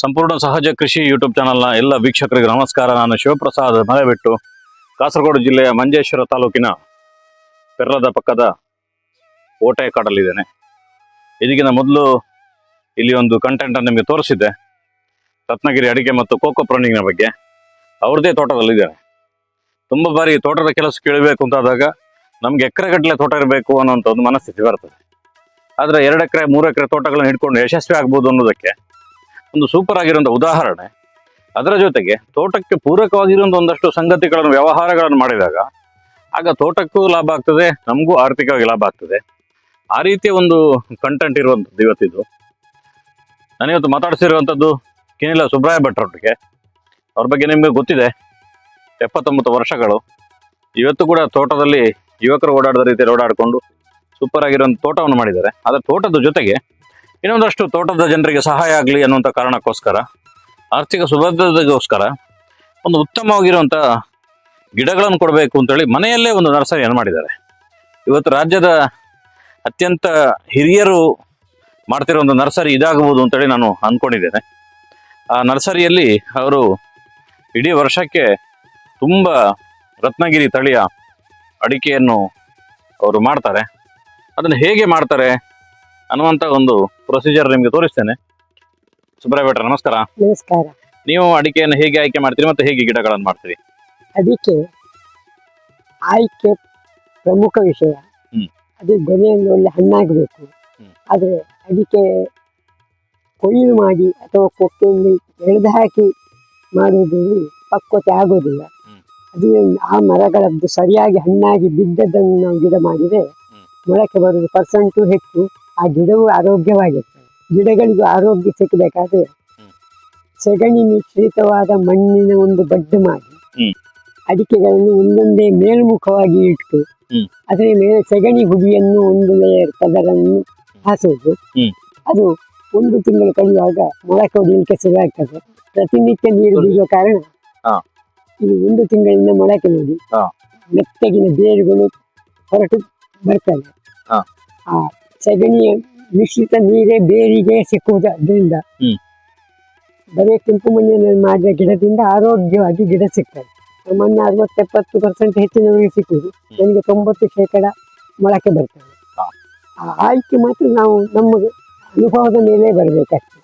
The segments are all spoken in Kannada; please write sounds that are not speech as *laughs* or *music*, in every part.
ಸಂಪೂರ್ಣ ಸಹಜ ಕೃಷಿ ಯೂಟ್ಯೂಬ್ ಚಾನಲ್ನ ಎಲ್ಲ ವೀಕ್ಷಕರಿಗೆ ನಮಸ್ಕಾರ. ನಾನು ಶಿವಪ್ರಸಾದ್ ಮಲೆಬೆಟ್ಟು, ಕಾಸರಗೋಡು ಜಿಲ್ಲೆಯ ಮಂಜೇಶ್ವರ ತಾಲೂಕಿನ ಪೆರ್ಲದ ಪಕ್ಕದ ಓಟೆಕಾಡಲ್ಲಿದ್ದೇನೆ. ಇದಕ್ಕಿಂತ ಮೊದಲು ಇಲ್ಲಿ ಒಂದು ಕಂಟೆಂಟ್ ನಿಮಗೆ ತೋರಿಸಿದ್ದೆ. ರತ್ನಗಿರಿ ಅಡಿಕೆ ಮತ್ತು ಕೋಕೋ ಪ್ರಾಣಿಗಿನ ಬಗ್ಗೆ. ಅವ್ರದ್ದೇ ತೋಟದಲ್ಲಿದ್ದೇನೆ. ತುಂಬ ಬಾರಿ ತೋಟದ ಕೆಲಸ ಕೇಳಬೇಕು ಅಂತಾದಾಗ ನಮ್ಗೆ ಎಕರೆಗಟ್ಟಲೆ ತೋಟ ಇರಬೇಕು ಅನ್ನೋಂಥ ಒಂದು ಮನಸ್ಥಿತಿ ಬರ್ತದೆ. ಆದರೆ ಎರಡು ಎಕರೆ, ಮೂರು ಎಕರೆ ತೋಟಗಳನ್ನು ಹಿಡ್ಕೊಂಡು ಯಶಸ್ವಿ ಆಗ್ಬೋದು ಅನ್ನೋದಕ್ಕೆ ಒಂದು ಸೂಪರ್ ಆಗಿರುವಂಥ ಉದಾಹರಣೆ. ಅದರ ಜೊತೆಗೆ ತೋಟಕ್ಕೆ ಪೂರಕವಾಗಿರುವಂಥ ಒಂದಷ್ಟು ಸಂಗತಿಗಳನ್ನು, ವ್ಯವಹಾರಗಳನ್ನು ಮಾಡಿದಾಗ, ಆಗ ತೋಟಕ್ಕೂ ಲಾಭ ಆಗ್ತದೆ, ನಮಗೂ ಆರ್ಥಿಕವಾಗಿ ಲಾಭ ಆಗ್ತದೆ. ಆ ರೀತಿಯ ಒಂದು ಕಂಟೆಂಟ್ ಇರುವಂಥದ್ದು ಇವತ್ತಿದು. ನಾನಿವತ್ತು ಮಾತಾಡಿಸಿರುವಂಥದ್ದು ಕಿನಿಲ ಸುಬ್ರಾಯ ಭಟ್ರೊಟ್ಟಿಗೆ ಅವ್ರ ಬಗ್ಗೆ ನಿಮಗೆ ಗೊತ್ತಿದೆ. ಎಪ್ಪತ್ತೊಂಬತ್ತು ವರ್ಷಗಳು. ಇವತ್ತು ಕೂಡ ತೋಟದಲ್ಲಿ ಯುವಕರು ಓಡಾಡಿದ ರೀತಿಯಲ್ಲಿ ಓಡಾಡಿಕೊಂಡು ಸೂಪರ್ ಆಗಿರುವಂಥ ತೋಟವನ್ನು ಮಾಡಿದ್ದಾರೆ. ಅದರ ತೋಟದ ಜೊತೆಗೆ ಇನ್ನೊಂದಷ್ಟು ತೋಟದ ಜನರಿಗೆ ಸಹಾಯ ಆಗಲಿ ಅನ್ನುವಂಥ ಕಾರಣಕ್ಕೋಸ್ಕರ, ಆರ್ಥಿಕ ಸುಭದ್ರತೆಗೋಸ್ಕರ ಒಂದು ಉತ್ತಮವಾಗಿರುವಂಥ ಗಿಡಗಳನ್ನು ಕೊಡಬೇಕು ಅಂತೇಳಿ ಮನೆಯಲ್ಲೇ ಒಂದು ನರ್ಸರಿಯನ್ನು ಮಾಡಿದ್ದಾರೆ. ಇವತ್ತು ರಾಜ್ಯದ ಅತ್ಯಂತ ಹಿರಿಯರು ಮಾಡ್ತಿರೋ ಒಂದು ನರ್ಸರಿ ಇದಾಗಬಹುದು ಅಂತೇಳಿ ನಾನು ಅಂದ್ಕೊಂಡಿದ್ದೇನೆ. ಆ ನರ್ಸರಿಯಲ್ಲಿ ಅವರು ಇಡೀ ವರ್ಷಕ್ಕೆ ತುಂಬ ರತ್ನಗಿರಿ ತಳಿಯ ಅಡಿಕೆಯನ್ನು ಅವರು ಮಾಡ್ತಾರೆ. ಅದನ್ನು ಹೇಗೆ ಮಾಡ್ತಾರೆ ಅನ್ನುವಂಥ ಒಂದು ಪ್ರೊಸೀಜರ್ ನಿಮಗೆ ತೋರಿಸ್ತೇನೆ ಸುಬ್ರಾಯ ಭಟ್ರ ನಮಸ್ಕಾರ ನಮಸ್ಕಾರ ನೀವು ಅಡಿಕೆಯನ್ನು ಹೇಗೆ ಆಯ್ಕೆ ಮಾಡ್ತೀರಿ ಮತ್ತು ಹೇಗೆ ಗಿಡಗಳನ್ನು ಮಾಡ್ತೀರಿ ಅಡಿಕೆ ಆಯ್ಕೆ ಪ್ರಮುಖ ವಿಷಯ ಹ್ಮ್. ಅದು ಗೊನೆಯಲ್ಲಿ ಒಳ್ಳೆ ಹಣ್ಣಾಗಬೇಕು ಹ್ಮ್. ಆದರೆ ಅದಕ್ಕೆ ಕೊಯ್ಲು ಮಾಡಿ ಅಥವಾ ಕೊಕ್ಕೆಯಲ್ಲಿ ಎಳೆದು ಹಾಕಿ ಮಾಡುವುದರಲ್ಲಿ ಪಕ್ವತೆ ಆಗೋದಿಲ್ಲ ಹ್ಮ್. ಅದು ಆ ಮರಗಳದ್ದು ಸರಿಯಾಗಿ ಹಣ್ಣಾಗಿ ಬಿದ್ದದ್ದನ್ನು ನಾವು ಗಿಡ ಮಾಡಿದರೆ. ಮೊಳಕೆ ಬರುವುದು ಪರ್ಸೆಂಟು ಹೆಚ್ಚು ಆ ಗಿಡವು ಆರೋಗ್ಯವಾಗಿರ್ತದೆ ಗಿಡಗಳಿಗೂ ಆರೋಗ್ಯ ಸಿಕ್ಕಬೇಕಾದ್ರೆ. ಸೆಗಣಿ ಮಿಶ್ರಿತವಾದ ಮಣ್ಣಿನ ಒಂದು ಬಡ್ಡು ಮಾಡಿ. ಅಡಿಕೆಗಳನ್ನು ಒಂದೊಂದೇ ಮೇಲ್ಮುಖವಾಗಿ ಇಟ್ಟು. ಅದರ ಮೇಲೆ ಸೆಗಣಿ ಹುಡಿಯನ್ನು ಒಂದು ಲೇಯರ್ ಪದರನ್ನು ಹಾಸುವುದು ಅದು ಒಂದು ತಿಂಗಳು ಕಳೆಯುವಾಗ ಮೊಳಕೆ ಹೊಡೆಯಲಿಕ್ಕೆ ಶುರುವಾಗ್ತದೆ ಪ್ರತಿನಿತ್ಯ ನೀರು ಬಿಡುವ ಕಾರಣ. ಇದು ಒಂದು ತಿಂಗಳಿಂದ ಮೊಳಕೆ ನೋಡಿ. ಮೆತ್ತಗಿನ ಬೇರುಗಳು ಹೊರಟು ಬರ್ತವೆ. ಆ ಸೆಗಣಿಯ ಮಿಶ್ರಿತ ನೀರೇ ಬೇರಿಗೆ ಸಿಕ್ಕುವುದರಿಂದ. ಬರೀ ಕೆಂಪು ಮಣ್ಣಿನಲ್ಲಿ ಮಾಡಿದ ಗಿಡದಿಂದ ಆರೋಗ್ಯವಾಗಿ ಗಿಡ ಸಿಗ್ತದೆ. ಮಣ್ಣು ಅರವತ್ತೆಪ್ಪತ್ತು ಪರ್ಸೆಂಟ್ ಹೆಚ್ಚಿನವರಿಗೆ ಸಿಕ್ಕುವುದು. ನನಗೆ ತೊಂಬತ್ತು ಶೇಕಡ ಮೊಳಕೆ ಬರ್ತದೆ. ಆ ಆಯ್ಕೆ ಮಾತ್ರ ನಾವು ನಮ್ಮ ಅನುಭವದ ಮೇಲೆ ಬರಬೇಕಾಗ್ತದೆ.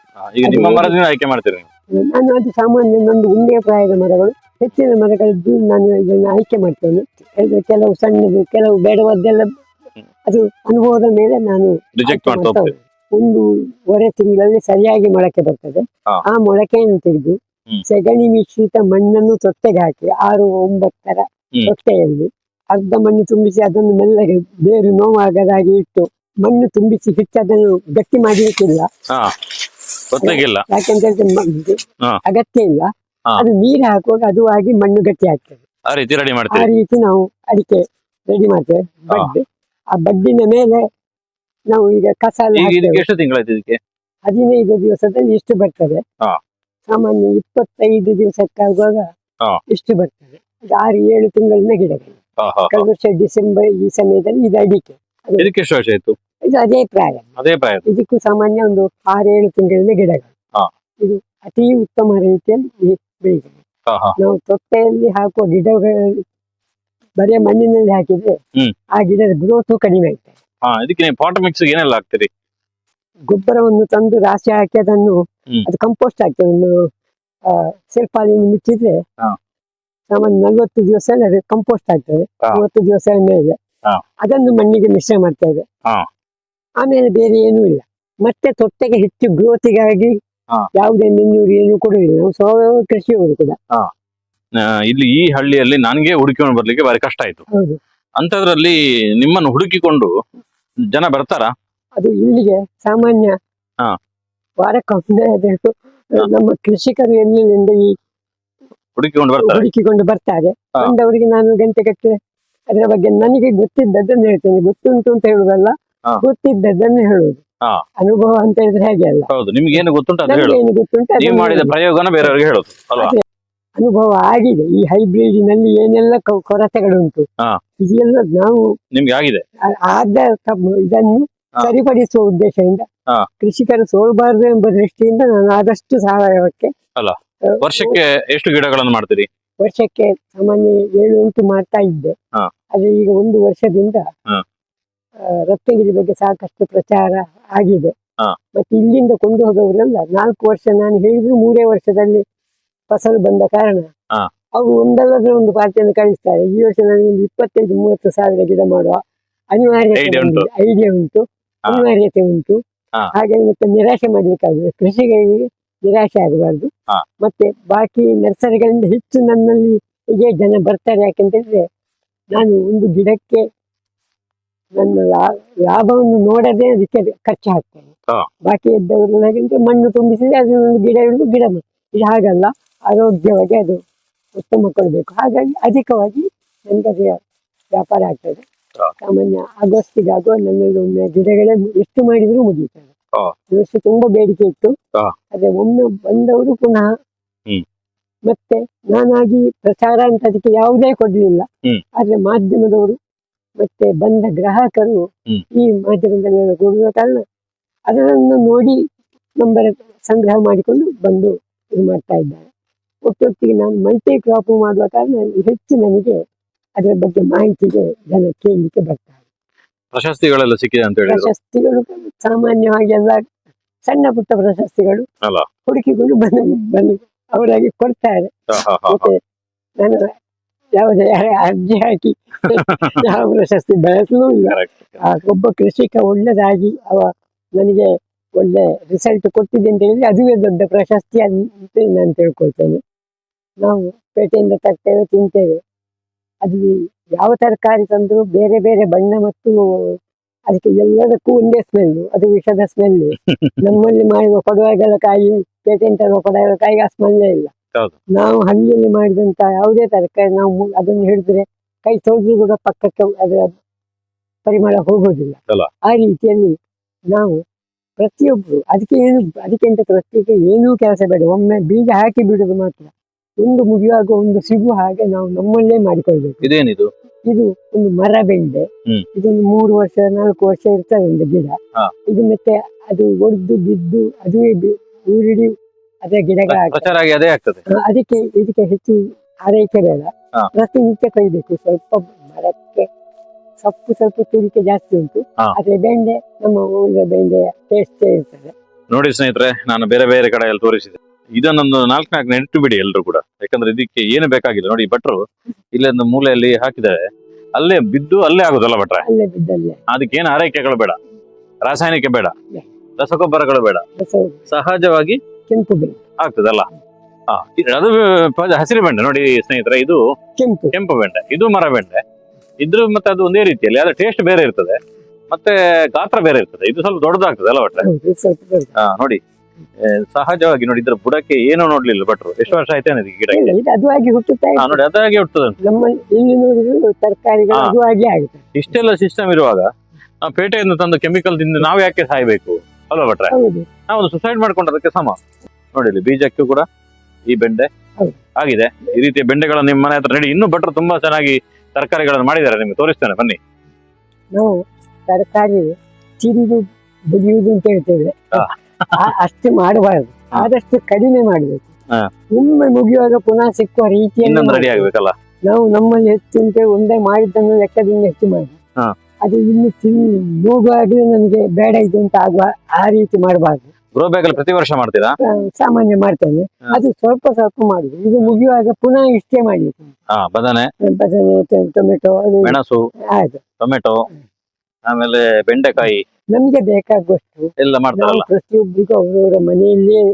ಆಯ್ಕೆ ಮಾಡ್ತೀರಿ ನಾನು ಅದು ಸಾಮಾನ್ಯ ನಂದು ಉಂಡೆ ಪ್ರಾಯದ ಮರಗಳು. ಹೆಚ್ಚಿನ ಮರಗಳಿದ್ದು ನಾನು ಇದನ್ನು ಆಯ್ಕೆ ಮಾಡ್ತೇನೆ. ಕೆಲವು ಸಣ್ಣದು ಕೆಲವು ಬೇಡವಾದ್ದೆಲ್ಲ ಅದು ಅನುಭವದ ಮೇಲೆ ನಾನು ರಿಜೆಕ್ಟ್ ಮಾಡ್ತಾ ಒಂದೂವರೆ ತಿಂಗಳಲ್ಲಿ ಸರಿಯಾಗಿ ಮೊಳಕೆ ಬರ್ತದೆ. ಆ ಮೊಳಕೆಯನ್ನು ತೆಗೆದು ಸೆಗಣಿ ಮಿಶ್ರಿತ ಮಣ್ಣನ್ನು ತೊಟ್ಟೆಗೆ ಹಾಕಿ ಆರು ಒಂಬತ್ತರ. ತೊಟ್ಟೆಯಲ್ಲಿ ಅರ್ಧ ಮಣ್ಣು ತುಂಬಿಸಿ ಅದನ್ನು ಮೆಲ್ಲಗೆ ಬೇರು ನೋವಾಗದಾಗಿ ಇಟ್ಟು ಮಣ್ಣು ತುಂಬಿಸಿ ಹೆಚ್ಚು ಅದನ್ನು ಗಟ್ಟಿ ಮಾಡಲಿಕ್ಕಿಲ್ಲ ಗೊತ್ತಾಗಿಲ್ಲ. ಯಾಕೆಂತ ಹೇಳಿದ್ರೆ. ಅಗತ್ಯ ಇಲ್ಲ. ಅದು ನೀರು ಹಾಕುವಾಗ ಅದು ಆಗಿ ಮಣ್ಣು ಗಟ್ಟಿ ಆಗ್ತದೆ. ಆ ರೀತಿ ನಾವು ಅಡಿಕೆ ರೆಡಿ ಮಾಡ್ತೇವೆ. ಬಡ್ಡೆ. ಆ ಬಡ್ಡಿನ ಮೇಲೆ ನಾವು ಈಗ ಕಸ ಎಲ್ಲ ಈಗ ಇದಕ್ಕೆ ಹಾಕ್ತೇವೆ. ಎಷ್ಟು ತಿಂಗಳಾಯ್ತು ಇದಕ್ಕೆ? ಹದಿನೈದು ದಿವಸದಲ್ಲಿ ಇಷ್ಟು ಬರ್ತದೆ. ಹಾ. ಸಾಮಾನ್ಯ ಇಪ್ಪತ್ತೈದು ದಿವಸಕ್ಕಾಗುವಾಗ ಹಾ. ಇಷ್ಟು ಬರ್ತದೆ. ಅದು ಆರು ಏಳು ತಿಂಗಳಿನ ಗಿಡಗಳು. ಹಾ, ಹಾ, ಹಾ. ಕಳೆದ ವರ್ಷ ಡಿಸೆಂಬರ್ ಈ ಸಮಯದಲ್ಲಿ ಇದು ಅಡಿಕೆ. ಇದಕ್ಕೆ ಎಷ್ಟು ವರ್ಷ ಆಯ್ತು? ಇದು ಅದೇ ಪ್ರಾಯ. ಅದೇ ಪ್ರಾಯ. ಇದಕ್ಕೂ ಸಾಮಾನ್ಯ ಒಂದು ಆರೇಳು ತಿಂಗಳಿನ ಗಿಡಗಳು. ಹಾ. ಇದು ಅತಿ ಉತ್ತಮ ರೀತಿಯಲ್ಲಿ ಬೆಳಿತದೆ ಬೆಳೀತದೆ ಹಾ, ಹಾ. ನಾವು ತೊಟ್ಟೆಯಲ್ಲಿ ಹಾಕುವ ಗಿಡಗಳು ಬರೀ ಮಣ್ಣಿನಲ್ಲಿ ಹಾಕಿದ್ರೆ ಹ್ಮ್. ಆ ಗಿಡದ ಗ್ರೋತ್ ಕಡಿಮೆ ಆಗ್ತದೆ ಹಾ ಇದಕ್ಕೆ ನೀವು ಪಾಟ್ ಮಿಕ್ಸ್ ಏನೆಲ್ಲ ಹಾಕ್ತೀರಿ ಗೊಬ್ಬರವನ್ನು ತಂದು ರಾಶಿ ಹಾಕಿ ಅದನ್ನು ಹ್ಮ್. ಅದು ಕಂಪೋಸ್ಟ್ ಆಗ್ತದೆ ಒಂದು ಸ್ವಲ್ಪ ಮುಚ್ಚಿದ್ರೆ ಹಾ. ಸಾಮಾನ್ಯ ನಲ್ವತ್ತು ದಿವಸ ಅದು ಕಂಪೋಸ್ಟ್ ಆಗ್ತದೆ ಹಾ. ಮೂವತ್ತು ದಿವಸ ಮೇಲೆ ಹಾ. ಅದನ್ನು ಮಣ್ಣಿಗೆ ಮಿಶ್ರ ಮಾಡ್ತೇವೆ ಹಾ. ಆಮೇಲೆ ಬೇರೆ ಏನೂ ಇಲ್ಲ ಮತ್ತೆ ತೊಟ್ಟೆಗೆ ಹೆಚ್ಚು ಗ್ರೋತಿಗಾಗಿ ಹಾ. ಯಾವುದೇ ಮೆನ್ಯೂರು ಏನು ಕೊಡುವುದಿಲ್ಲ ನಾವು ಸಾವಯವ ಕೃಷಿಯವರು ಕೂಡ ಇಲ್ಲಿ ಈ ಹಳ್ಳಿಯಲ್ಲಿ ನನಗೆ ಹುಡುಕಿಕೊಂಡು ಬರ್ಲಿಕ್ಕೆ ಬಾರಿ ಕಷ್ಟ ಆಯ್ತು. ಅಂತದ್ರಲ್ಲಿ ನಿಮ್ಮನ್ನು ಹುಡುಕಿಕೊಂಡು ಜನ ಬರ್ತಾರಾ? ಅದು ಇಲ್ಲಿಗೆ ಸಾಮಾನ್ಯ ಹಾ. ವಾರಕ್ಕೊಮ್ಮೆ ನಮ್ಮ ಕೃಷಿಕರು ಎಲ್ಲಿಂದ ಈ ಹುಡುಕಿಕೊಂಡು ಬರ್ತಾರೆ? ಹುಡುಕಿಕೊಂಡು ಬರ್ತಾರೆ. ಹಾ. ಬಂದವರಿಗೆ ನಾನು ಗಂಟೆ ಕಟ್ಟೆ ಅದರ ಬಗ್ಗೆ ನನಗೆ ಗೊತ್ತಿದ್ದದ್ದನ್ನು ಹೇಳ್ತೇನೆ. ಗೊತ್ತುಂಟು ಅಂತ ಹೇಳುದಲ್ಲ ಹಾ. ಗೊತ್ತಿದ್ದದ್ದನ್ನು ಹೇಳುದು ಹಾ. ಅನುಭವ ಅಂತ ಹೇಳಿದ್ರೆ ಹೇಗೆ ಅಲ್ಲ? ಹೌದು ನಿಮ್ಗೆ ಏನು ಗೊತ್ತುಂಟು ಅದು ನನಗೆ ಹೇಳು. ಏನು ಗೊತ್ತುಂಟು ನೀವು ಅದನ್ನು ಮಾಡಿದ. ಪ್ರಯೋಗನ ಬೇರೆಯವ್ರಿಗೆ ಹೇಳೋದು ಅಲ್ವಾ? ಅದೇ ಅನುಭವ ಆಗಿದೆ ಈ ಹೈಬ್ರಿಡಿನಲ್ಲಿ ಏನೆಲ್ಲ ಕೊ- ಕೊರತೆಗಳುಂಟು ಹಾ. ಇದೆಲ್ಲ ನಾವು ನಿಮ್ಗೆ ಆಗಿದೆ ಆ- ಆದ ಕಬ್ಬು ಇದನ್ನು ಹಾ. ಸರಿಪಡಿಸುವ ಉದ್ದೇಶದಿಂದ ಹಾ. ಕೃಷಿಕರು ಸೋಲ್ಬಾರದು ಎಂಬ ದೃಷ್ಟಿಯಿಂದ ನಾನು ಆದಷ್ಟು ಸಾವಯವಕ್ಕೆ ವರ್ಷಕ್ಕೆ ಎಷ್ಟು ಗಿಡಗಳನ್ನು ಮಾಡ್ತೀರಿ ವರ್ಷಕ್ಕೆ ಸಾಮಾನ್ಯ ಏಳು ಎಂಟು ಮಾಡ್ತಾ ಇದ್ದೆ ಹಾ. ಆದ್ರೆ ಈಗ ಒಂದು ವರ್ಷದಿಂದ ಹಾ. ಆ, ರತ್ನಗಿರಿ ಬಗ್ಗೆ ಸಾಕಷ್ಟು ಪ್ರಚಾರ ಆಗಿದೆ ಹಾ. ಮತ್ತೆ ಇಲ್ಲಿಂದ ಕೊಂಡು ಹೋಗೋರೆಲ್ಲ ನಾಲ್ಕು ವರ್ಷ ನಾನು ಹೇಳಿದ್ರು ಮೂರೇ ವರ್ಷದಲ್ಲಿ ಫಸಲು ಬಂದ ಕಾರಣ. ಅವರು ಒಂದಲ್ಲದ್ರೆ ಒಂದು ಪಾರ್ಟಿಯನ್ನು ಕಳಿಸ್ತಾರೆ ಈ ವರ್ಷ ನನಗೆ ಒಂದು ಇಪ್ಪತ್ತೈದು ಮೂವತ್ತು ಸಾವಿರ ಗಿಡ ಮಾಡುವ ಅನಿವಾರ್ಯತೆ. ಐಡಿಯಾ ಉಂಟು. ಅನಿವಾರ್ಯತೆ ಉಂಟು. ಹಾಗೆ ಮತ್ತೆ ನಿರಾಶೆ ಮಾಡ್ಲಿಕ್ಕಾಗದು. ಕೃಷಿಗಳಿಗೆ ನಿರಾಶೆ ಆಗಬಾರ್ದು. ಮತ್ತೆ ಬಾಕಿ ನರ್ಸರಿಗಳಿಂದ ಹೆಚ್ಚು ನನ್ನಲ್ಲಿ ಹೀಗೆ ಜನ ಬರ್ತಾರೆ. ಯಾಕೆಂತಂದ್ರೆ ನಾನು ಒಂದು ಗಿಡಕ್ಕೆ ನನ್ನ ಲಾಭವನ್ನು ನೋಡದೆ ಅದಕ್ಕೆ ಖರ್ಚು ಹಾಕ್ತೇನೆ. ಬಾಕಿ ಇದ್ದವರು ಹಾಗೆ ಮಣ್ಣು ತುಂಬಿಸಿದ್ರೆ ಅದನ್ನೊಂದು ಗಿಡ ಹಿಡಿದು ಗಿಡ ಇದು ಹಾಗಲ್ಲ. ಆರೋಗ್ಯವಾಗಿ ಅದು ಉತ್ತಮ ಕೊಡಬೇಕು ಹಾಗಾಗಿ ಅಧಿಕವಾಗಿ ನನಗೆ ವ್ಯಾಪಾರ ಆಗ್ತದೆ. ಸಾಮಾನ್ಯ ಆಗಸ್ಟಿಗಾಗುವ ನನ್ನಲ್ಲಿ ಒಮ್ಮೆ ಗಿಡಗಳೇ ಎಷ್ಟು ಮಾಡಿದ್ರು ಮುಗಿತಾರೆ. ವರ್ಷ ತುಂಬಾ ಬೇಡಿಕೆ ಇತ್ತು. ಅದೇ ಒಮ್ಮೆ ಬಂದವರು ಪುನಃ ಮತ್ತೆ ನಾನಾಗಿ ಪ್ರಚಾರ ಅಂತ ಅದಕ್ಕೆ ಯಾವುದೇ ಕೊಡ್ಲಿಲ್ಲ. ಆದ್ರೆ ಮಾಧ್ಯಮದವರು ಮತ್ತೆ ಬಂದ ಗ್ರಾಹಕರು ಈ ಮಾಧ್ಯಮದಲ್ಲಿ ಕೊಡುವ ಕಾರಣ ಅದನ್ನು ನೋಡಿ ನಂಬರ್ ಸಂಗ್ರಹ ಮಾಡಿಕೊಂಡು ಬಂದು ಇದು ಮಾಡ್ತಾ ಇದ್ದಾರೆ ಒಟ್ಟೊಟ್ಟಿಗೆ ನಾನು ಮಲ್ಟಿ ಕ್ರಾಪ್ ಮಾಡುವ ಕಾರಣ ಹೆಚ್ಚು ನನಗೆ ಅದರ ಬಗ್ಗೆ ಮಾಹಿತಿಗೆ ಜನ ಕೇಳಲಿಕ್ಕೆ ಬರ್ತಾರೆ. ಪ್ರಶಸ್ತಿಗಳೆಲ್ಲ ಸಿಕ್ಕಿದೆ ಅಂತ ಹೇಳಿ ಪ್ರಶಸ್ತಿಗಳು ಸಾಮಾನ್ಯವಾಗಿ ಎಲ್ಲ ಸಣ್ಣ ಪುಟ್ಟ ಪ್ರಶಸ್ತಿಗಳು ಹುಡುಕಿಗಳು ಹುಡುಕಿಕೊಂಡು ಬಂದು ಬಂದು ಅವರಾಗಿ ಕೊಡ್ತಾರೆ. ಮತ್ತೆ ನಾನು ಯಾವುದೇ ಅರ್ಜಿ ಹಾಕಿ *laughs* ಯಾವ ಪ್ರಶಸ್ತಿ ಬಯಸಲೂ ಇಲ್ಲ. ಆ ಒಬ್ಬ ಕೃಷಿಕ ಒಳ್ಳೆದಾಗಿ ಅವ ನನಗೆ ಒಳ್ಳೆ ರಿಸಲ್ಟ್ ಕೊಟ್ಟಿದೆ ಅಂತ ಹೇಳಿದ್ರೆ ಅದುವೇ ದೊಡ್ಡ ಪ್ರಶಸ್ತಿ ಅಂತ ನಾನು ತಿಳ್ಕೊಳ್ತೇನೆ. ನಾವು ಪೇಟೆಯಿಂದ ತರ್ತೇವೆ ತಿಂತೇವೆ. ಅದು ಯಾವ ತರಕಾರಿ ತಂದ್ರು ಬೇರೆ ಬೇರೆ ಬಣ್ಣ ಮತ್ತು ಅದಕ್ಕೆ ಎಲ್ಲದಕ್ಕೂ ಒಂದೇ ಸ್ಮೆಲ್ ಅದು ವಿಷದ ಸ್ಮೆಲ್ *laughs* ನಮ್ಮಲ್ಲಿ ಮಾಡುವ ಕಾಯಿ ಪೇಟೆಯಿಂದ ತರುವ ಕೊಡವಲಕಾಯಿ ಆ ಸ್ಮೆಲ್ಲೇ ಇಲ್ಲ. ಹೌದು. ನಾವು ಹಳ್ಳಿಯಲ್ಲಿ ಮಾಡಿದಂತ ಯಾವುದೇ ತರಕಾರಿ ನಾವು ಮು- ಅದನ್ನು ಹಿಡಿದ್ರೆ ಕೈ ತೊಳೆದ್ರು ಕೂಡ ಪಕ್ಕಕ್ಕೆ ಅದರ ಪರಿಮಳ ಹೋಗೋದಿಲ್ಲ. ಅಲ್ಲ. ಆ ರೀತಿಯಲ್ಲಿ ನಾವು ಪ್ರತಿಯೊಬ್ಬರು ಅದಕ್ಕೆ ಏನು ಅದಕ್ಕೆ ಅಂತ ಪ್ರತ್ಯೇಕ ಏನೂ ಕೆಲಸ ಬೇಡ. ಒಮ್ಮೆ ಬೀಜ ಹಾಕಿ ಬಿಡುದು ಮಾತ್ರ. ಒಂದು ಮುಗಿಯುವಾಗ ಒಂದು ಸಿಗುವ ಹಾಗೆ ನಾವು ನಮ್ಮಲ್ಲೇ ಮಾಡಿಕೊಳ್ಬೇಕು. ಇದೇನಿದು? ಇದು ಒಂದು ಮರ ಬೆಂಡೆ. ಹ್ಮ್. ಇದೊಂದು ಮೂರು ವರ್ಷ ನಾಲ್ಕು ವರ್ಷ ಇರ್ತದೆ ಒಂದು ಗಿಡ. ಹಾ. ಇದು ಮತ್ತೆ ಅದು ಒಡೆದು ಬಿದ್ದು ಅದುವೇ ಬಿ- ಊರಿಡಿ ಅದೇ ಗಿಡಗಳ ಪ್ರಚಾರ ಆಗಿ ಅದೇ ಆಗ್ತದೆ. ಅದಕ್ಕೆ ಇದಕ್ಕೆ ಹೆಚ್ಚು ಆರೈಕೆ ಬೇಡ. ಹಾ. ಪ್ರತಿನಿತ್ಯ ಕೊಯ್ಬೇಕು. ಸ್ವಲ್ಪ ಮರಕ್ಕೆ ಸೊಪ್ಪು ಸ್ವಲ್ಪ ತುರಿಕೆ ಜಾಸ್ತಿ ಉಂಟು. ಹಾ. ಆದ್ರೆ ಬೆಂಡೆ ನಮ್ಮ ಊರಿನ ಬೆಂಡೆಯ ಟೇಸ್ಟೇ ಇರ್ತದೆ. ನೋಡಿ ಸ್ನೇಹಿತರೆ ನಾನು ಬೇರೆ ಬೇರೆ ಕಡೆಯಲ್ಲಿ ತೋರಿಸಿದೆ. ಇದನ್ನೊಂದು ನಾಲ್ಕು ನಾಲ್ಕು ನೆಟ್ಟು ಬಿಡಿ ಎಲ್ಲರೂ ಕೂಡ. ಯಾಕಂದ್ರೆ ಇದಕ್ಕೆ ಏನು ಬೇಕಾಗಿಲ್ಲ. ನೋಡಿ ಭಟ್ರು ಇಲ್ಲೊಂದು ಮೂಲೆಯಲ್ಲಿ ಹಾಕಿದ್ದಾರೆ. ಅಲ್ಲೇ ಬಿದ್ದು ಅಲ್ಲೇ ಆಗುದಲ್ಲ ಭಟ್ರೆ? ಅಲ್ಲೇ ಬಿದ್ದಲ್ಲೇ. ಅದಕ್ಕೆ ಏನು ಆರೈಕೆಗಳು ಬೇಡ. ರಾಸಾಯನಿಕ ಬೇಡ. ರಸಗೊಬ್ಬರಗಳು ಬೇಡ. ಸಹಜವಾಗಿ ಕೆಂಪು ಆಗ್ತದಲ್ಲ? ಹಾ ಇದು- ಅದು ಪ- ಹಸಿರು ಬೆಂಡೆ. ನೋಡಿ ಸ್ನೇಹಿತರೆ ಇದು ಕೆಂಪು. ಕೆಂಪು ಬೆಂಡೆ ಇದು ಮರ ಬೆಂಡೆ. ಇದ್ರ ಮತ್ತೆ ಅದು ಒಂದೇ ರೀತಿಯಲ್ಲಿ ಅದ್ರ ಟೇಸ್ಟ್ ಬೇರೆ ಇರ್ತದೆ. ಮತ್ತೆ ಗಾತ್ರ ಬೇರೆ ಇರ್ತದೆ. ಇದು ಸ್ವಲ್ಪ ದೊಡ್ಡದಾಗ್ತದೆ ಅಲ್ಲ ಭಟ್ರೆ? ಹೌದು, ಸ್ವಲ್ಪ ದೊಡ್ಡ. ಹಾ ನೋಡಿ. ಸಹಜವಾಗಿ ನೋಡಿ ಇದ್ರ ಬುಡಕ್ಕೆ ಏನೋ ನೋಡ್ಲಿಲ್ಲ ಭಟ್ರು. ಎಷ್ಟು ವರ್ಷ ಆಯ್ತೇನೆ ಇದಕ್ಕೆ ಗಿಡಕ್ಕೆ ಇಲ್ಲ, ಇದು ಅದು ಆಗಿ ಹುಟ್ಟುತ್ತಾ ಇದೆ. ನೋಡಿ ಅದಾಗೆ ಹುಟ್ಟುತ್ತದೆ ನಮ್ಮಲ್ಲಿ ಇಲ್ಲಿ ನೋಡಿದ್ರು ತರಕಾರಿಗಳು ಹಾ. ಆಗುತ್ತೆ. ಇಷ್ಟೆಲ್ಲ ಸಿಸ್ಟಮ್ ಇರುವಾಗ ನಾವು ಪೇಟೆಯಿಂದ ತಂದು ಕೆಮಿಕಲ್ ತಿಂದು ನಾವು ಯಾಕೆ ಸಾಯ್ಬೇಕು? ಅಲ್ವಾ ಭಟ್ರೆ? ಹೌದು. ನಾವು ಸುಸೈಡ್ ಮಾಡ್ಕೊಂಡದಕ್ಕೆ ಸಮ. ನೋಡಿ ಇಲ್ಲಿ ಬೀಜಕ್ಕೂ ಕೂಡ ಈ ಬೆಂಡೆ ಹೌದು. ಆಗಿದೆ. ಈ ರೀತಿಯ ಬೆಂಡೆಗಳನ್ನ ನಿಮ್ಮ ಮನೆ ಹತ್ರ ನೋಡಿ. ಇನ್ನೂ ಭಟ್ರು ತುಂಬಾ ಚೆನ್ನಾಗಿ ತರಕಾರಿಗಳನ್ನು ಮಾಡಿದ್ದಾರೆ ನಿಮ್ಗೆ. ತೋರಿಸ್ತೇನೆ ಬನ್ನಿ. ನಾವು ತರಕಾರಿ ತಿಂದು ಬದಿಯುವುದು ಅಂತ ಹೇಳ್ತೇವೆ. ಹಾ. ಆ- ಅಷ್ಟು ಮಾಡಬಾರದು. ಆದಷ್ಟು ಕಡಿಮೆ ಮಾಡಬೇಕು. ಒಮ್ಮೆ ಮುಗಿಯುವಾಗ ಪುನಃ ಸಿಕ್ಕುವ ರೀತಿಯಲ್ಲಿ ರೆಡಿ. ಆಗ್ಬೇಕಲ್ಲ? ನಾವು ನಮ್ಮಲ್ಲಿ ಹೆಚ್ಚು ಅಂತ ಒಂದೇ ಮಾಡಿದ್ದನ್ನು ಲೆಕ್ಕದಿಂದ ಹೆಚ್ಚು ಮಾಡಿ. ಅದು ಇನ್ನು ತಿನ್ ನೋಡುವಾಗಲೇ ನಮಗೆ ಬೇಡ ಇದು ಅಂತ ಆಗುವ ಆ ರೀತಿ ಮಾಡಬಾರ್ದು. ಗ್ರೋ ಬ್ಯಾಗ್ ಅಲ್ಲಿ ಪ್ರತಿ ವರ್ಷ ಮಾಡ್ತೀರಾ? ಸಾಮಾನ್ಯ ಮಾಡ್ತೇನೆ. ಅದು ಸ್ವಲ್ಪ ಸ್ವಲ್ಪ ಮಾಡುದು. ಇದು ಮುಗಿಯುವಾಗ ಪುನಃ ಇಷ್ಟೇ ಮಾಡಿ ಬದನೆ ಬದನೆ ಟೊಮೆಟೊ ಮೆಣಸು ಆಯ್ತು. ಟೊಮೆಟೊ ಆಮೇಲೆ ಬೆಂಡೆಕಾಯಿ. ನಮಗೆ ಬೇಕಾಗುವಷ್ಟು ಎಲ್ಲ ನಾವು ಮಾಡ್ತಾರಲ್ಲ ಪ್ರತಿಯೊಬ್ಬರಿಗೂ ಅವರವರ ಮನೆಯಲ್ಲಿಯೇ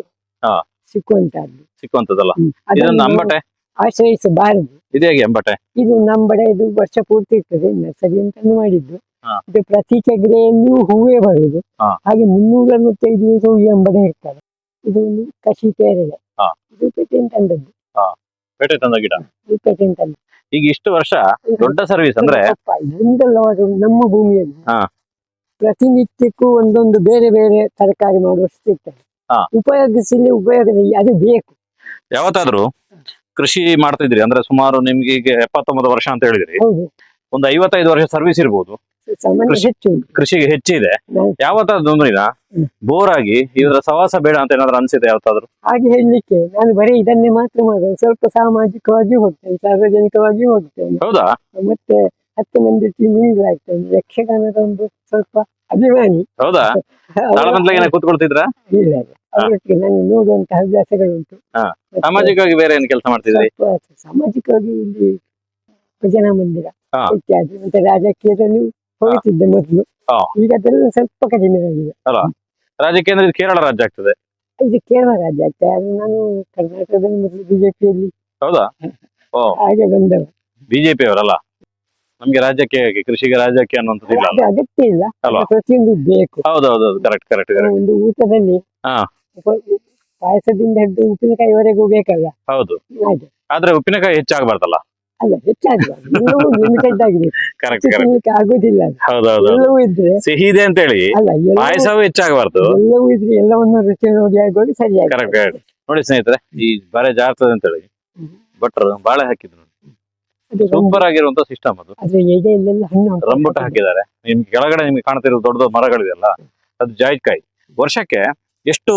ಹಾ. ಸಿಕ್ಕುವಂತಹದ್ದು ಸಿಕ್ಕುವಂತದಲ್ಲ ಹ್ಮ್. ಇದೊಂದು ಅದನ್ನು ಅಂಬಟೆ ಆಶ್ರಯಿಸಬಾರದು. ಇದು ಹೇಗೆ ಅಂಬಟೆ ಇದು ನಂಬಡೆ ಇದು ವರ್ಷ ಪೂರ್ತಿ ಇರ್ತದೆ ನರ್ಸರಿ ಅಂತಾನು ಮಾಡಿದ್ದು. ಹಾ. ಇದು ಪ್ರತಿ ಚಗರೆಯಲ್ಲೂ ಹೂವೇ ಬರುದು ಹಾ. ಹಾಗೆ ಮುನ್ನೂರ ಮೂವತ್ತೈದು ದಿವಸ ಹೂ ಅಂಬಡೆ ಇರ್ತದೆ. ಇದು ಒಂದು ಕಸಿ ಪೇರಳೆ. ಹಾ. ಇದು ಪೇಟೆನ್ ತಂದದ್ದು. ತಂದ ಗಿಡ? ಇದು ಈಗ ಇಷ್ಟು ವರ್ಷ ದೊಡ್ಡ ಸರ್ವಿಸ್ ಅಂದ್ರೆ ಒಂದಲ್ಲವಾದ ನಮ್ಮ ಭೂಮಿಯಲ್ಲಿ. ಹಾ. ಪ್ರತಿನಿತ್ಯಕ್ಕೂ ಒಂದೊಂದು ಬೇರೆ ಬೇರೆ ತರಕಾರಿ ಮಾಡುವಷ್ಟು ಇರ್ತದೆ. ಹಾ. ಉಪಯೋಗಿಸಲಿ ಉಪಯೋಗದಲ್ಲಿ ಅದು ಬೇಕು. ಯಾವತ್ತಾದ್ರೂ ಕೃಷಿ ಮಾಡ್ತಿದ್ರಿ ಅಂದ್ರೆ ಸುಮಾರು ನಿಮ್ಗೆ ಈಗ ಎಪ್ಪತ್ತೊಂಬತ್ತು ವರ್ಷ ಅಂತ ಹೇಳಿದ್ರಿ. ಹೌದು. ಒಂದು ಐವತ್ತೈದು ವರ್ಷ ಸರ್ವಿಸ್ ಇರ್ಬೋದು. ಸಾಮಾನ್ಯ ಕೃಷಿ- ಹೆಚ್ಚು ಉಂಟು. ಕೃಷಿಗೆ ಹೆಚ್ಚಿದೆ. ಯಾವತ್ತಾದ್ರೂ. ಬೋರ್ ಆಗಿ ಇದ್ರ ಸವಾಸ ಬೇಡ ಅಂತ ಏನಾದ್ರು ಅನ್ಸಿದೆ ಯಾವತ್ತಾದ್ರು? ಹಾಗೆ ಹೇಳಲಿಕ್ಕೆ ನಾನು ಬರೀ ಇದನ್ನೇ ಮಾತ್ರ ಮಾಡೋದು ಸ್ವಲ್ಪ ಸಾಮಾಜಿಕವಾಗಿ ಹೋಗ್ತೇನೆ ಸಾರ್ವಜನಿಕವಾಗಿ ಹೋಗ್ತೇನೆ. ಹೌದಾ? ಮತ್ತೆ ಹತ್ತು ಮಂದಿ ಮಿಂಗ್ಲ್ ಆಗ್ತದೆ ಯಕ್ಷಗಾನದ ಒಂದು ಸ್ವಲ್ಪ ಅಭಿಮಾನಿ. ಹೌದಾ? ತಾಳಮಂತ್ಲಾಗ ಕೂತ್ಕೊಳ್ತಿದ್ರ? ಇಲ್ಲ ಅವರೊಟ್ಟಿಗೆ ನಾನು ನೋಡುವಂತ ಹವ್ಯಾಸಗಳುಂಟು. ಸಾಮಾಜಿಕವಾಗಿ ಬೇರೆ ಏನು ಕೆಲಸ ಮಾಡ್ತಿದ್ರಿ? ಸಾಮಾಜಿಕವಾಗಿ ಇಲ್ಲಿ ಭಜನಾ ಮಂದಿರ. ಇತ್ಯಾದಿ. ಮತ್ತೆ ರಾಜಕೀಯದಲ್ಲಿ ಹೋಗುತ್ತಿದ್ದೆ ಮೊದಲು. ಈಗ ಅದೆಲ್ಲ ಸ್ವಲ್ಪ ಕಡಿಮೆ ಆಗಿದೆ. ರಾಜಕೀಯ ಅಂದ್ರೆ ಕೇರಳ ರಾಜ್ಯ ಆಗ್ತದೆ. ಇದು ಕೇರಳ ರಾಜ್ಯ ಆಗ್ತದೆ. ಆದ್ರೆ ನಾನು ಕರ್ನಾಟಕದಲ್ಲಿ ಮೊದಲು ಬಿಜೆಪಿಯಲ್ಲಿ ಹೌದಾ? ಹಾಗೆ ಬಂದವ. ಬಿಜೆಪಿ ಅವರಲ್ಲ? ನಮ್ಗೆ ರಾಜ್ಯಕ್ಕೆ ಕೃಷಿಗೆ ರಾಜ್ಯಕ್ಕೆ ಅನ್ನುವಂಥದ್ದು ಇಲ್ಲ ಅಲ್ಲ ಅಗತ್ಯ ಇಲ್ಲ. ಅಲ್ವಾ? ಪ್ರತಿಯೊಂದು ಬೇಕು. ಹೌದೌದು ಕರೆಕ್ಟ್ ಕರೆಕ್ಟ್ ಕರೆಕ್ಟ್ ಒಂದು ಊಟದಲ್ಲಿ ಹಾ. ಉಪ- ಪಾಯಸದಿಂದ ಹಿಡಿದು ಉಪ್ಪಿನಕಾಯಿವರೆಗೂ ಬೇಕಲ್ಲ? ಹೌದು. ಹಾಗೆ. ಆದ್ರೆ ಉಪ್ಪಿನಕಾಯಿ ಹೆಚ್ಚಾಗಬಾರ್ದಲ್ಲ? ಅಲ್ಲ ಹೆಚ್ಚಾಗಿ ಎಲ್ಲವೂ ಲಿಮಿಟೆಡ್ ಆಗಿದೆ ಕರೆಕ್ಟ್ ಹೆಚ್ಚು ಕರೆಕ್ಟ್ ತಿನ್ಲಿಕ್ಕೆ ಆಗುದಿಲ್ಲ ಅದು. ಹೌದೌದು. ಎಲ್ಲವೂ ಇದ್ರೆ ಸಿಹಿ ಇದೆ ಅಂತ ಹೇಳಿ ಅಲ್ಲ ಎಲ್ಲವೂ ಪಾಯಸವೂ ಹೆಚ್ಚಾಗಬಾರ್ದು. ಎಲ್ಲವೂ ಇದ್ರೆ ಎಲ್ಲವನ್ನು ರುಚಿ ನೋಡಿ ಆಗುವಾಗ ಸರಿಯಾಗಿ ಕರೆಕ್ಟ್ ಕರೆಕ್ಟ್ ನೋಡಿ ಸ್ನೇಹಿತರೆ ಈ ಬರೆ ಜಾರ್ತದೆ ಅಂತ ಹೇಳಿ. ಭಟ್ರು ಬಾಳೆ ಹಾಕಿದ್ರು. ಸೂಪರ್ ಆಗಿರುವಂತ ಸಿಸ್ಟಮ್ ಅದು. ಅದ್ರ ಎಡೆಯಲ್ಲೆಲ್ಲ ಹಣ್ಣು ಉಂಟು. ರಂಬುಟ ಹಾಕಿದ್ದಾರೆ. ನಿಮ್ಗೆ ಕೆಳಗಡೆ ನಿಮ್ಗೆ ಕಾಣ್ತಿರೋ ದೊಡ್ಡ ದೊಡ್ಡ ಮರಗಳಿದೆಯಲ್ಲ ಅದು ಜಾಯಿಕಾಯಿ. ವರ್ಷಕ್ಕೆ ಎಷ್ಟು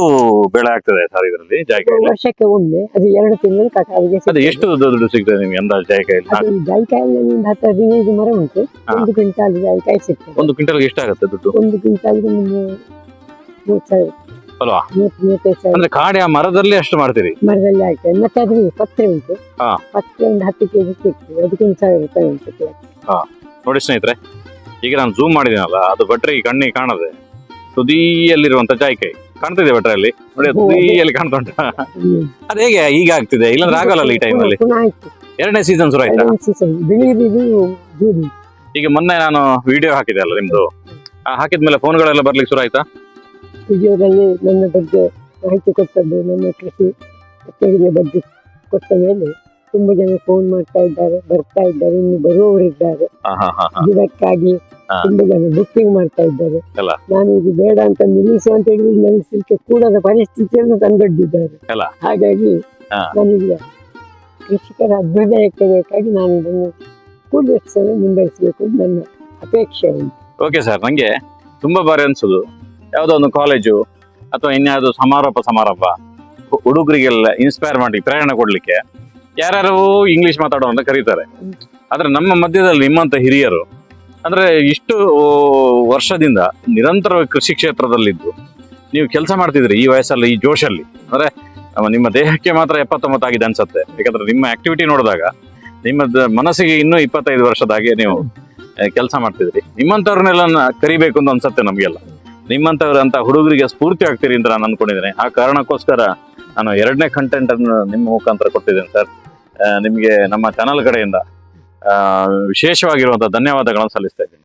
ಬೆಳೆ ಆಗ್ತದೆ ಸರ್ ಇದರಲ್ಲಿ ಜಾಯ್ಕಾಯಿ ವರ್ಷಕ್ಕೆ ಒಮ್ಮೆ ಅದು ಎರಡು ತಿಂಗಳು ಕಟಾವಿಗೆ ಅದು ಸಿಗ್ತದೆ. ಎಷ್ಟು ದುಡ್ಡು ಸಿಗ್ತದೆ ನಿಮ್ಗೆ ಅಂದಾಜು ಜಾಯಿಕಾಯಿ ಅದು ಜಾಯಿಕಾಯಲ್ಲಿ ಒಂದು ಹತ್ತು ಹದಿನೈದು ಮರ ಉಂಟು. ಹಾ. ಒಂದು ಕ್ವಿಂಟಾಲ್ ಜಾಯಿಕಾಯಿ ಸಿಗ್ತದೆ. ಒಂದು ಕ್ವಿಂಟಲ್ಗೆ ಎಷ್ಟಾಗುತ್ತೆ ದುಡ್ಡು? ಒಂದು ಕ್ವಿಂಟಾಲ್ಗೆ ನಿಮ್ಗೆ ಮೂವತ್ತು ಸಾವಿರ. ಅಲ್ವಾ? ಅಂದ್ರೆ ಕಾಡಿ ಆ ಮರದಲ್ಲಿ ಅಷ್ಟು ಮಾಡ್ತೀರಿ? ಮರದಲ್ಲಿ ಆಗ್ತದೆ ಮತ್ತೆ ಅದ್ರ ಪತ್ರೆ ಉಂಟು. ಹಾ. ಪತ್ರೆ ಒಂದು ಹತ್ತು ಕೆಜಿ ಸಿಗ್ತದೆ ಅದಕ್ಕೆ ಒಂದು ಸಾವಿರ ರೂಪಾಯಿ ಉಂಟು. ನೋಡಿ ಸ್ನೇಹಿತರೆ ಈಗ ನಾನು ಝೂಮ್ ಮಾಡಿದ್ದೀನಲ್ಲ ಅದು ಭಟ್ರಿ ಕಣ್ಣಿಗೆ ಕಾಣದೆ. ತುದಿಯಲ್ಲಿರುವಂತ ಜಾಯಿಕಾಯಿ ಕಾಣ್ತಿದೆ ಭಟ್ರಲ್ಲಿ ನೋಡಿ ಅದು ಓ, ತುದಿಯಲ್ಲಿ ಕಾಣ್ತಾ ಉಂಟು ಹ್ಮ್. ಅದು ಹೇಗೆ ಈಗ ಆಗ್ತಿದೆ? ಇಲ್ಲಾಂದ್ರೆ ಆಗಲ್ಲ ಈ ಟೈಮ್ ಪುನಃ ಆಯ್ತು. ಎರಡನೇ ಸೀಸನ್ ಶುರು ಆಯ್ತಾ? ಎರಡನೇ season. ಈಗ ಮೊನ್ನೆ ನಾನು ವಿಡಿಯೋ ಹಾಕಿದೆ ಅಲ್ಲ ನಿಮ್ದು? ಆ ಹಾಕಿದ್ಮೇಲೆ ಫೋನ್ಗಳೆಲ್ಲ ಬರ್ಲಿಕ್ಕೆ ಶುರು ಆಯ್ತಾ? ವಿಡಿಯೋದಲ್ಲಿ ನನ್ನ ಬಗ್ಗೆ ಮಾಹಿತಿ ಕೊಟ್ಟದ್ದು ನನ್ನ ಕೃಷಿ ಕಚೇರಿಯ ಬಗ್ಗೆ ಕೊಟ್ಟ ಮೇಲೆ ತುಂಬಾ ಜನ ಫೋನ್ ಮಾಡ್ತಾ ಇದ್ದಾರೆ ಬರ್ತಾ ಇದ್ದಾರೆ ಇನ್ನು ಬರುವವರಿದ್ದಾರೆ ಇದಕ್ಕಾಗಿ ತುಂಬ ಗಿಡಕ್ಕಾಗಿ ಜನ ಬುಕ್ಕಿಂಗ್ ಮಾಡ್ತಾ ಇದ್ದಾರೆ. ನಾನು ಇದು ಬೇಡ ಅಂತ ನಿಲ್ಲಿಸು ಅಂತ ಹೇಳಿದ್ರೆ ನಿಲ್ಲಿಸಲಿಕ್ಕೆ ಕೂಡದ ಪರಿಸ್ಥಿತಿಯನ್ನು ತಂದೊಡ್ಡಿದ್ದಾರೆ. ಹಾಗಾಗಿ. ನನಗೆ ಕೃಷಿಕರ ಅಭ್ಯುದಯಕ್ಕೆ ಬೇಕಾಗಿ ನಾನು ಇದನ್ನು ಕೂಡಿಸಲು ಮುಂದುವರಿಸಬೇಕು ನನ್ನ ಅಪೇಕ್ಷೆ ಉಂಟು. ಓಕೆ ಸರ್ ನನಗೆ ತುಂಬಾ ಬಾರಿ ಅನ್ಸುದು. ಯಾವುದೋ ಒಂದು ಕಾಲೇಜು ಅಥವಾ ಇನ್ಯಾವುದೋ ಸಮಾರೋಪ ಸಮಾರಂಭ ಹುಡುಗರಿಗೆಲ್ಲ ಇನ್ಸ್ಪೈರ್ ಮಾಡಿ ಪ್ರೇರಣೆ ಕೊಡ್ಲಿಕ್ಕೆ ಯಾರ್ಯಾರು ಇಂಗ್ಲಿಷ್ ಮಾತಾಡೋ ಅಂತ ಕರೀತಾರೆ. ಆದ್ರೆ ನಮ್ಮ ಮಧ್ಯದಲ್ಲಿ ನಿಮ್ಮಂತ ಹಿರಿಯರು, ಅಂದ್ರೆ ಇಷ್ಟು ವರ್ಷದಿಂದ ನಿರಂತರವಾಗಿ ಕೃಷಿ ಕ್ಷೇತ್ರದಲ್ಲಿದ್ದು, ನೀವು ಕೆಲಸ ಮಾಡ್ತಿದ್ರಿ ಈ ವಯಸ್ಸಲ್ಲಿ, ಈ ಜೋಶಲ್ಲಿ. ಅಂದ್ರೆ ನಿಮ್ಮ ದೇಹಕ್ಕೆ ಮಾತ್ರ ಎಪ್ಪತ್ತೊಂಬತ್ತಾಗಿದೆ ಅನ್ಸುತ್ತೆ. ಯಾಕಂದ್ರೆ ನಿಮ್ಮ ಆಕ್ಟಿವಿಟಿ ನೋಡಿದಾಗ ನಿಮ್ಮ ಮನಸ್ಸಿಗೆ ಇನ್ನೂ ಇಪ್ಪತ್ತೈದು ವರ್ಷದ ಹಾಗೆ ನೀವು ಕೆಲಸ ಮಾಡ್ತಿದ್ರಿ ನಿಮ್ಮಂಥವ್ರನ್ನೆಲ್ಲ ಕರಿಬೇಕು ಅಂತ ಅನ್ಸುತ್ತೆ ನಮಗೆಲ್ಲ. ನಿಮ್ಮಂಥವ್ರಂತ ಹುಡುಗರಿಗೆ ಸ್ಫೂರ್ತಿ ಆಗ್ತೀರಿ ಅಂತ ನಾನು ಅನ್ಕೊಂಡಿದ್ದೇನೆ. ಆ ಕಾರಣಕ್ಕೋಸ್ಕರ ನಾನು ಎರಡನೇ ಕಂಟೆಂಟ್ ಅನ್ನು ನಿಮ್ಮ ಮುಖಾಂತರ ಕೊಟ್ಟಿದ್ದೇನೆ ಸರ್ ನಿಮಗೆ ನಮ್ಮ ಚಾನಲ್ ಕಡೆಯಿಂದ ವಿಶೇಷವಾಗಿರುವಂಥ ಧನ್ಯವಾದಗಳನ್ನು ಸಲ್ಲಿಸ್ತಾ ಇದ್ದೀನಿ.